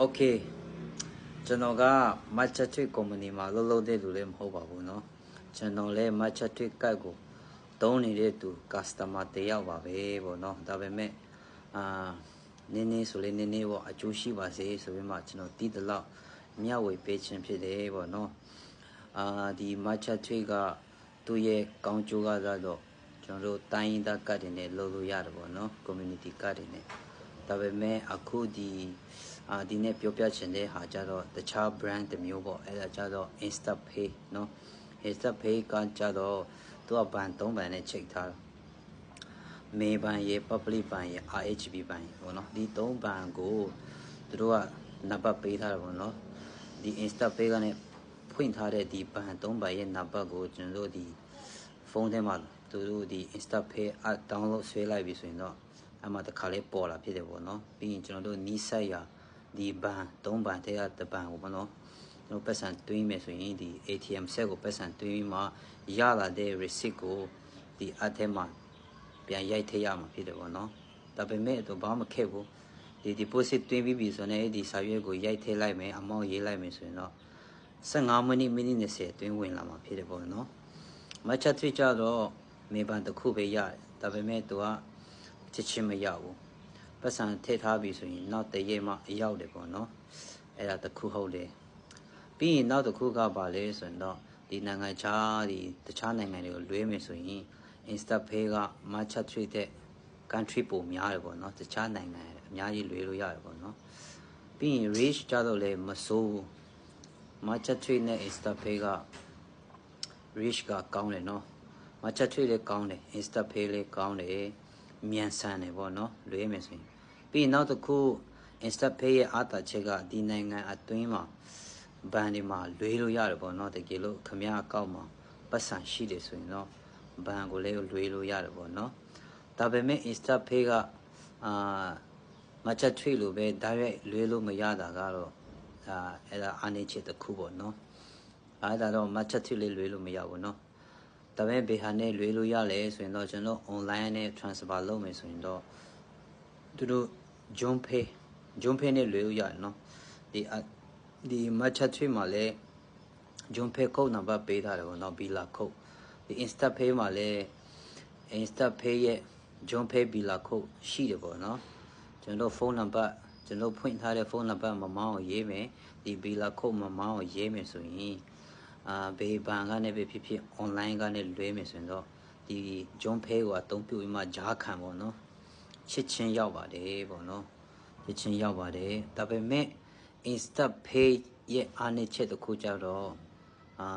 โอเคကျွန်တော်က matcha trick company မှာလုပ်လုပ်တဲ့လူလည်းမဟုတ်ပါဘူးเนาะကျွန်တော်လည်း matcha trick ကတ်ကိုသုံးနေတဲ့သူ customer တယောက်ပါပဲပေါ့เนาะဒါပေမဲ့အာနင်းနေဆိုလေနင်းနေပေါ့အကျိုးရှိပါစေဆိုပြီးမှကျွန်တော်တီးတလောက်မျှဝေပေးခြင်းဖြစ်တယ်ပေါ့เนาะအာဒီ matcha trick ကသူ့ရဲ့ကောင်းကျိုးကတော့ကျွန်တော်တို့တိုင်းရင်းသားကတ်တွေနဲ့လုပ်လို့ရတယ်ပေါ့เนาะ community ကတ်တွေနဲ့ ဒါပေမဲ့အခုဒီအာဒီနေ့ပြောပြချင်တဲ့ဟာကြတော့တခြား brand တစ်မျိုးပေါ့အဲ့ဒါကြတော့ Instapay เนาะ Instapay ကကြတော့သူကဘန်၃ဘန်နဲ့ချိန်ထားတာမေဘန်ရေ public ဘန်ရေ RHB ဘန်ရေပေါ့နော်ဒီ၃ဘန်ကိုသူတို့ကနံပါတ်ပေးထားတာပေါ့နော်ဒီ Instapay ကနဲ့ဖွင့်ထားတဲ့ဒီဘန်၃ဘန်ရဲ့နံပါတ်ကိုကျွန်တော်တို့ဒီဖုန်းထဲမှာသူတို့ဒီ Instapay app download ဆွဲလိုက်ပြီဆိုရင်တော့ အမှတခါလေးပေါ်လာဖြစ်တယ်ပေါ့နော်ပြီးရင်ကျွန်တော်တို့နီးစပ်ရာဒီဘန်၃ဘန်ထဲကတဘန်ကိုပေါ့နော်ကျွန်တော်ပတ်စံတွင်းမယ်ဆိုရင်ဒီ ATM set ကိုပတ်စံတွင်းပြီးမှရလာတဲ့ receipt ကိုဒီ app ထဲမှာပြန်ရိုက်ထည့်ရမှာဖြစ်တယ်ပေါ့နော်ဒါပေမဲ့တော့ဘာမှမခက်ဘူးဒီ deposit တွင်းပြီးပြီဆိုရင်ဒီစာရွက်ကိုရိုက်ထည့်လိုက်မယ်အမောင်းရေးလိုက်မယ်ဆိုရင်တော့15မိနစ်မိနစ်20အတွင်းဝင်လာမှာဖြစ်တယ်ပေါ့နော်မချတ်ထွေးကြတော့မေဘန်တစ်ခုပဲရတယ်ဒါပေမဲ့သူက ချက်ချင်းမရဘူးပတ်စံထည့်ထားပြီဆိုရင်နောက်တရက်မှအရောက်တယ်ပေါ့နော်အဲ့ဒါတစ်ခုဟုတ်တယ်ပြီးရင်နောက်တစ်ခုကပါလဲဆိုရင်တော့ဒီနိုင်ငံခြားဒီတခြားနိုင်ငံတွေကိုလွှဲမယ်ဆိုရင် Instapay က matcha trade တဲ့ country ပုံများတယ်ပေါ့နော်တခြားနိုင်ငံအများကြီးလွှဲလို့ရတယ်ပေါ့နော်ပြီးရင် reach ကြတော့လည်းမစိုးဘူး matcha trade နဲ့ Instapay က reach ကကောင်းတယ်နော် matcha trade လည်းကောင်းတယ် Instapay လည်းကောင်းတယ် မြန်ဆန်တယ်ပေါ့နော်လွှဲမယ်ဆိုရင်ပြီးရင်နောက်တစ်ခု Instapay ရဲ့အားသာချက်ကဒီနိုင်ငံအတွင်းမှာဘန်ဒီမှာလွှဲလို့ရတယ်ပေါ့နော်တကယ်လို့ခမရအကောက်မှာပတ်စံရှိတယ်ဆိုရင်တော့ဘန်ကိုလည်းလွှဲလို့ရတယ်ပေါ့နော်ဒါပေမဲ့ Instapay ကအာမချက်ထွေလို့ပဲဒါရိုက်လွှဲလို့မရတာကတော့အာအဲ့ဒါအနေချစ်တစ်ခုပေါ့နော်အဲ့ဒါတော့မချက်ထွေလေးလွှဲလို့မရဘူးနော် ဒါပေမဲ့ဘေဟာနဲ့လွှဲလို့ရလဲဆိုရင်တော့ကျွန်တော် online နဲ့ transfer လုပ်မယ်ဆိုရင်တော့သူတို့ John Pay John Pay နဲ့လွှဲလို့ရတယ်နော်ဒီဒီ matcha tree မှာလည်း John Pay code number ပေးထားတယ်ပေါ့နော် Bila code ဒီ Insta Pay မှာလည်း Insta Pay ရဲ့ John Pay Bila code ရှိတယ်ပေါ့နော်ကျွန်တော်ဖုန်းနံပါတ်ကျွန်တော်ဖွင့်ထားတဲ့ဖုန်းနံပါတ်မမောင်းကိုရေးမယ်ဒီ Bila code မမောင်းကိုရေးမယ်ဆိုရင် အာဘေးဘန်ကနေပဲဖြစ်ဖြစ် online ကနေလွှဲမယ်ဆိုရင်တော့ဒီ John Pay ကိုအသုံးပြုပြီးမှဂျားခံပေါ့နော်ချစ်ချင်းရောက်ပါတယ်ပေါ့နော်ချစ်ချင်းရောက်ပါတယ်ဒါပေမဲ့ Insta Pay ရဲ့အားနည်းချက်တစ်ခုကြတော့အာ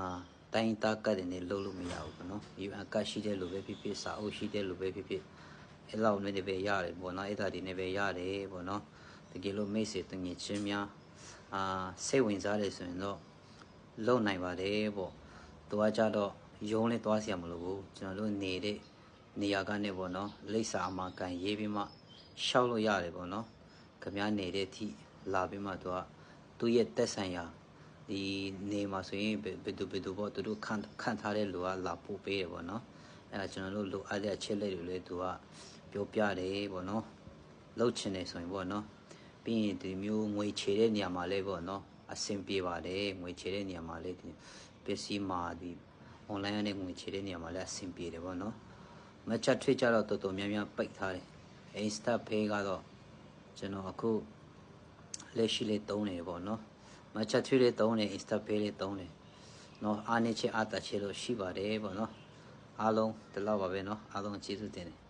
တိုင်းတာကတ်တွေနဲ့လုံးလို့မရဘူးပေါ့နော် UN ကတ်ရှိတဲ့လူပဲဖြစ်ဖြစ်စာအုပ်ရှိတဲ့လူပဲဖြစ်ဖြစ်အဲ့လောက်နဲ့ပဲရတယ်ပေါ့နော်အဲ့ဒါဒီနဲ့ပဲရတယ်ပေါ့နော်တကယ်လို့မိတ်ဆွေတငယ်ချင်းများအာစိတ်ဝင်စားတယ်ဆိုရင်တော့ လုံနိုင်ပါတယ်ပေါ့သူကကြတော့ယုံနဲ့သွားစီရမလို့ဘူးကျွန်တော်တို့နေတဲ့နေရာကနေပေါ့နော်လိပ်စာအမှာကန်ရေးပြီးမှရှောက်လို့ရတယ်ပေါ့နော်ခမည်းနေတဲ့အထိလာပြီးမှသူကသူ့ရဲ့တက်ဆိုင်ရာဒီနေမှာဆိုရင်ဘယ်သူဘယ်သူပေါ့သူတို့ခန့်ခန့်ထားတဲ့လူကလာပို့ပေးတယ်ပေါ့နော်အဲဒါကျွန်တော်တို့လိုအပ်တဲ့အချက်လက်တွေလည်းသူကပြောပြတယ်ပေါ့နော်လှုပ်ချင်တယ်ဆိုရင်ပေါ့နော်ပြီးရင်ဒီမျိုးငွေချေတဲ့နေရာမှာလည်းပေါ့နော် အဆင်ပြေပါတယ်ငွေချေတဲ့နေရာမှာလည်းဒီပစ္စည်းမှာဒီ online နဲ့ငွေချေတဲ့နေရာမှာလည်းအဆင်ပြေတယ်ပေါ့နော်မချက်ထွေးကြတော့တော်တော်များများပိတ်ထားတယ် Insta Pay ကတော့ကျွန်တော်အခုလက်ရှိလေးသုံးနေပေါ့နော်မချက်ထွေးလေးသုံးနေ Insta Pay လေးသုံးနေနော်အားနေချေအားတချေလို့ရှိပါတယ်ပေါ့နော်အားလုံးဒီလောက်ပါပဲနော်အားလုံးကျေးဇူးတင်တယ်